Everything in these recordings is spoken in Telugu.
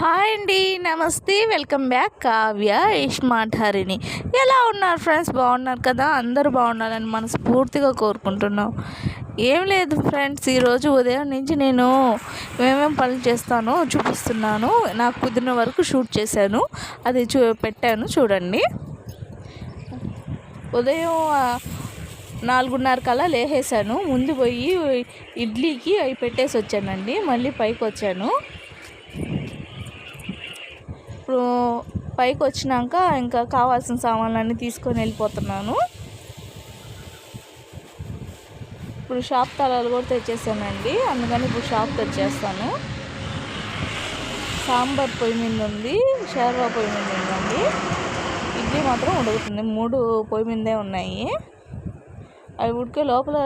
హాయ్ అండి నమస్తే వెల్కమ్ బ్యాక్ కావ్య ఇష్మార్ట్ హరిని ఎలా ఉన్నారు ఫ్రెండ్స్? బాగున్నారు కదా? అందరూ బాగున్నారని మనస్ఫూర్తిగా కోరుకుంటున్నాం. ఏం లేదు ఫ్రెండ్స్ ఈరోజు ఉదయం నుంచి నేను ఏమేమి పనులు చేస్తానో చూపిస్తున్నాను. నాకు కుదిరిన వరకు షూట్ చేశాను. అది చూ పెట్టాను చూడండి. ఉదయం నాలుగున్నర కల్లా లేసేసాను ముందు పోయి ఇడ్లీకి అవి పెట్టేసి వచ్చానండి. మళ్ళీ పైకి వచ్చాను. ఇప్పుడు పైకి వచ్చినాక ఇంకా కావాల్సిన సామాన్లన్నీ తీసుకొని వెళ్ళిపోతున్నాను. ఇప్పుడు షాప్ తలాలు కూడా తెచ్చేసానండి. అందుకని ఇప్పుడు షాప్ తెచ్చేస్తాను. సాంబార్ పొయ్యి మీద ఉంది షేర్వా పొయ్యి మీద ఉందండి. ఇడ్లీ మాత్రం ఉడుకుతుంది. మూడు పొయ్యి మీదే ఉన్నాయి. అవి ఉడికే లోపల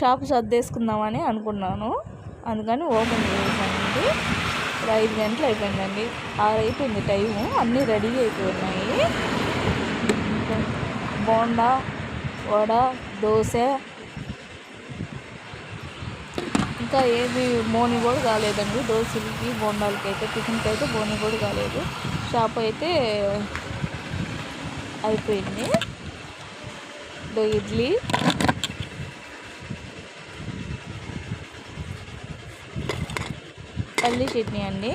షాప్ సర్దేసుకుందామని అనుకున్నాను. అందుకని ఓపెన్ చేసానండి ఇప్పుడు ఐదు గంటలు అయిపోయిందండి. ఆరు అయిపోయింది టైము. అన్నీ రెడీ అయిపోయినాయి. బోండా వడ దోశ. ఇంకా ఏది బోని కూడా కాలేదండి. దోశలకి బోండాలకి అయితే టిఫిన్కి అయితే బోని కూడా కాలేదు. షాప్ అయితే అయిపోయింది. ఇడ్లీ. పల్లి చట్నీ అండి.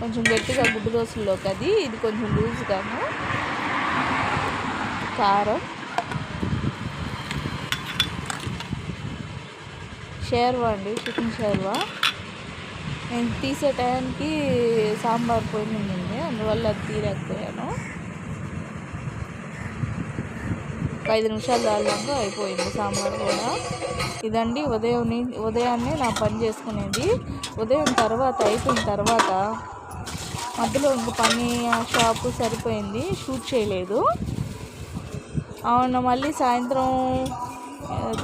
కొంచెం గట్టిగా గుడ్డు దోశల్లోకి అది. ఇది కొంచెం లూజ్గాను. కారం. షేర్వా అండి చికెన్ షేర్వా. నేను తీసే టయానికి సాంబార్ పొయ్యి ఉంది అందువల్ల అది తీరకపోయాను ఒక ఐదు నిమిషాలు దాల్లాగా అయిపోయింది సాంబార్ కూడా. ఇదండి ఉదయం ని- ఉదయాన్నే నా పని చేసుకునేది. ఉదయం తర్వాత అయిపోయిన తర్వాత మధ్యలో ఇంక పని ఆ షాపు సరిపోయింది. షూట్ చేయలేదు. అవును మళ్ళీ సాయంత్రం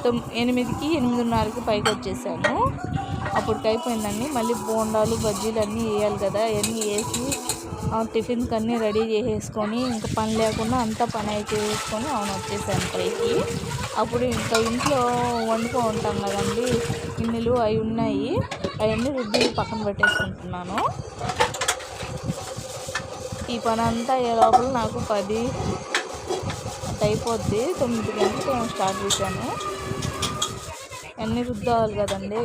తొమ్ ఎనిమిదికి ఎనిమిదిన్నరకి పైకి వచ్చేసాను. అప్పటికి అయిపోయిందండి. మళ్ళీ బోండాలు బజ్జీలు అన్నీ వేయాలి కదా అవన్నీ వేసి టిఫిన్కి అన్నీ రెడీ చేసేసుకొని ఇంకా పని లేకుండా అంతా పని అయితే వేసుకొని అవును వచ్చేసాను పైకి అప్పుడు ఇంకా ఇంట్లో వండుకో ఉంటాం కదండి గిన్నెలు అవి ఉన్నాయి. అవన్నీ రుద్ది పక్కన పెట్టేసుకుంటున్నాను. ఈ పని అంతా అయ్యే లోపల నాకు పది అయిపోద్ది. తొమ్మిది గంటలకు నేను స్టార్ట్ చేశాను. అన్నీ రుద్దాలి కదండి.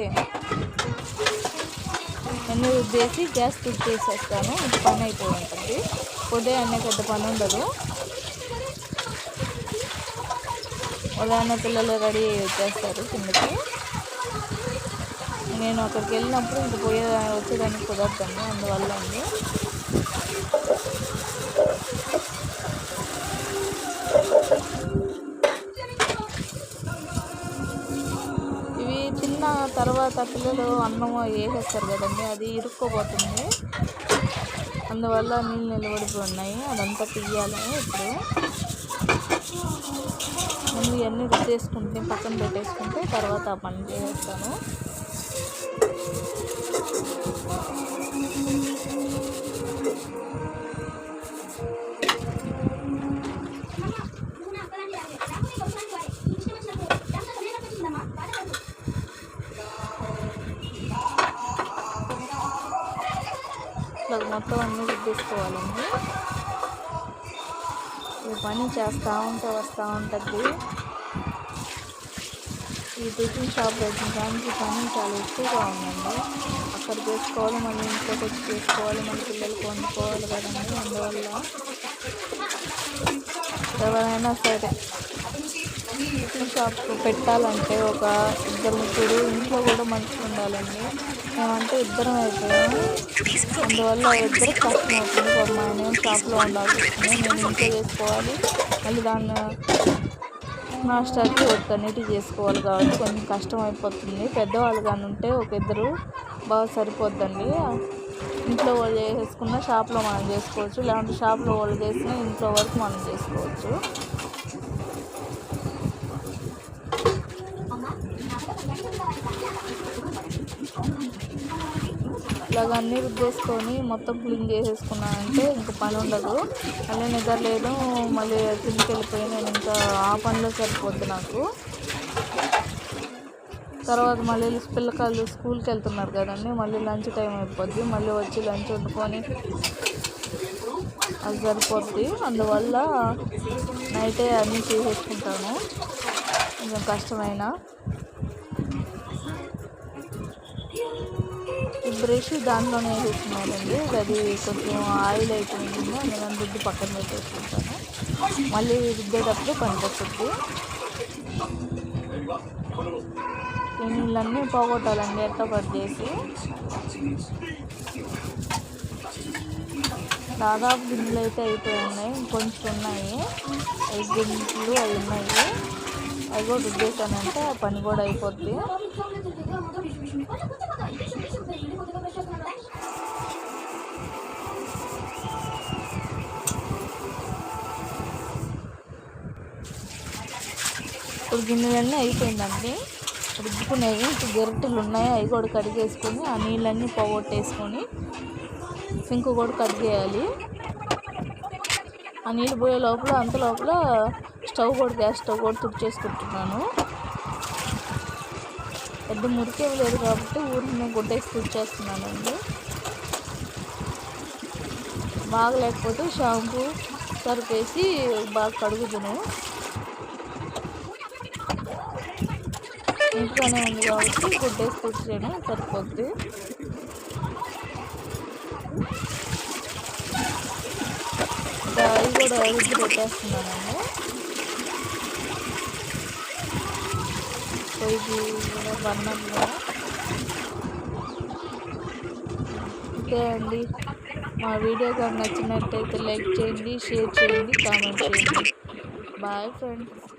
అన్నీ రుద్దేసి గ్యాస్ తుడిచేసేస్తాను చేసేస్తాను. పని అయిపోయి ఉంటుంది ఉదయాన్నే పెద్ద పని ఉండదు. ఉదాహరణ పిల్లలు రెడీ వచ్చేస్తారు కిందకి. నేను అక్కడికి వెళ్ళినప్పుడు ఇంక పోయే వచ్చేదానికి కుదరదండి అందువల్ల అండి. తర్వాత పిల్లలు అన్నం వేసేస్తారు కదండి అది ఇరుక్కోపోతుంది అందువల్ల నీళ్ళు నిలబడిపోయి ఉన్నాయి అదంతా తీయాలి ఇప్పుడు. ముందు ఇవన్నీ రుద్దేసుకుంటే పక్కన పెట్టేసుకుంటే తర్వాత ఆ పని చేస్తాను మొత్తం అన్నీ రుద్దేసుకోవాలండి. ఈ పని చేస్తూ ఉంటే వస్తూ ఉంటుంది. ఈ టిఫిన్ షాప్ దానికి పని చాలా ఎక్కువగా ఉందండి. అక్కడ చేసుకోవాలి మళ్ళీ ఇంట్లోకి వచ్చి చేసుకోవాలి మళ్ళీ పిల్లలు వండుకోవాలి కదండి అందువల్ల ఎవరైనా సరే టిఫిన్ షాప్ పెట్టాలంటే ఒక ఇద్దరు ముగ్గురు ఇంట్లో కూడా మనుషులు ఉండాలండి. మేమంటే ఇద్దరం అయిపోయాము అందువల్ల ఇద్దరు కష్టం అవుతుంది. మా నేను షాప్లో ఉండాల్సి వస్తుంది. నేను ఇంట్లో చేసుకోవాలి. మళ్ళీ దాన్ని మాస్టర్కి ఒక్కన్నిటి చేసుకోవాలి కాబట్టి కొంచెం కష్టం అయిపోతుంది. పెద్దవాళ్ళు కానీ ఉంటే ఒక ఇద్దరు బాగా సరిపోద్దండి. ఇంట్లో వాళ్ళు చేసేసుకున్న షాప్లో మనం చేసుకోవచ్చు. లేదంటే షాప్లో వాళ్ళు చేసిన ఇంట్లో వరకు మనం చేసుకోవచ్చు. ఇలాగ అన్నీ రుద్దేసుకొని మొత్తం క్లీన్ చేసేసుకున్నానంటే ఇంక పని ఉండదు. మళ్ళీ నిద్ర లేదు మళ్ళీ కిందకి వెళ్ళిపోయి నేను ఇంకా ఆ పనిలో సరిపోద్ది నాకు. తర్వాత మళ్ళీ పిల్లకాయలు స్కూల్కి వెళ్తున్నారు కదండి మళ్ళీ లంచ్ టైం అయిపోద్ది. మళ్ళీ వచ్చి లంచ్ వండుకొని అది సరిపోద్ది. అందువల్ల నైటే అన్నీ చేసేసుకుంటాను. కొంచెం కష్టమైన. ఈ బ్రష్ దాంట్లోనే వేసేస్తున్నానండి అది కొంచెం ఆయిల్ అయిపోయింది. నేను దుడ్డు పక్కన పెట్టేసుకుంటాను. మళ్ళీ రుద్దేటప్పుడు పనికొస్తుంది. నీళ్ళన్నీ పోగొట్టాలండి ఎట్లా కట్ చేసి దాదాపు గిన్నెలు అయితే అయిపోయి ఇంకొంచెం ఉన్నాయి. ఐదు గిన్నెలు అవి ఉన్నాయి. అవి కూడా రుద్దేశానంటే ఆ పని కూడా అయిపోద్ది. ఇప్పుడు గిన్నెలన్నీ అయిపోయిందండి. రుద్దుకునేవి ఇంకా గరిటెలు ఉన్నాయి అవి కూడా కడిగేసుకొని ఆ నీళ్ళన్నీ పోగొట్టేసుకొని సింక్ కూడా కడిగేయాలి ఆ నీళ్ళు పోయే లోపల అంత లోపల స్టవ్ కూడా గ్యాస్ స్టవ్ కూడా తుడిచేసుకుంటున్నాను. పెద్ద మురికే లేదు కాబట్టి ఊరిని గుడ్డేసి కూర్చేస్తున్నానండి బాగా లేకపోతే షాంపూ సరిపేసి బాగా కడుగుదును. ఇంట్లోనే ఉంది కాబట్టి గుడ్డేసి కూర్చోను సరిపోద్ది. ఇది అవి కూడా రుద్ది పెట్టేస్తున్నానండి. ఇది కూడా బన్నంలో ఓకే అండి. మా వీడియో కానీ నచ్చినట్టయితే లైక్ చేయండి షేర్ చేయండి కామెంట్ చేయండి. Bye friends.